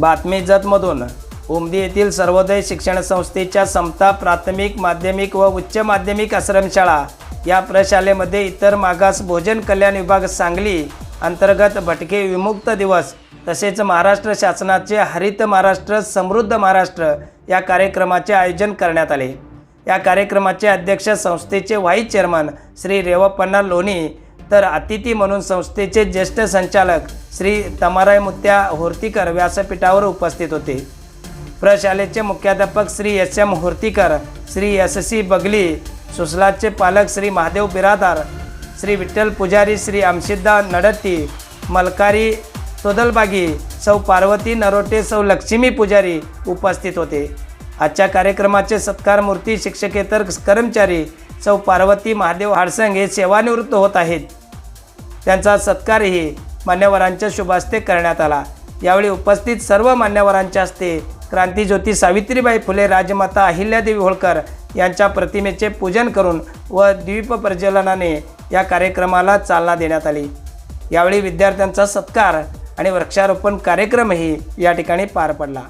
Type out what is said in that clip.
बातमी जतमधून. उमदी येथील सर्वोदय शिक्षण संस्थेच्या समता प्राथमिक माध्यमिक व उच्च माध्यमिक आश्रमशाळा या प्रशालेमध्ये इतर मागास भोजन कल्याण विभाग सांगली अंतर्गत भटके विमुक्त दिवस तसेच महाराष्ट्र शासनाचे हरित महाराष्ट्र समृद्ध महाराष्ट्र या कार्यक्रमाचे आयोजन करण्यात आले. या कार्यक्रमाचे अध्यक्ष संस्थेचे व्हाईस चेअरमन श्री रेवपन्ना लोणी तर अतिथी म्हणून संस्थेचे ज्येष्ठ संचालक श्री तमाराय मुत्या होर्तीकर व्यासपीठावर उपस्थित होते. प्रशालेचे मुख्याध्यापक Shri S M Hortikar Shri S C Bagli सुसलाचे पालक श्री महादेव बिरादार श्री विठ्ठल पुजारी श्री अमशिद्दा नडत्ती मलकारी तोदलबागी सौ पार्वती नरोटे सौ लक्ष्मी पुजारी उपस्थित होते. आजच्या कार्यक्रमाचे सत्कार मूर्ती शिक्षकेतर कर्मचारी सौ पार्वती महादेव हाडसंग हे सेवानिवृत्त होत आहेत. त्यांचा सत्कारही मान्यवरांच्या शुभास्ते करण्यात आला. यावेळी उपस्थित सर्व मान्यवरांच्या हस्ते क्रांतीज्योती सावित्रीबाई फुले राजमाता अहिल्यादेवी होळकर यांच्या प्रतिमेचे पूजन करून व द्वीप प्रज्वलनाने या कार्यक्रमाला चालना देण्यात आली. यावेळी विद्यार्थ्यांचा सत्कार आणि वृक्षारोपण कार्यक्रमही या ठिकाणी पार पडला.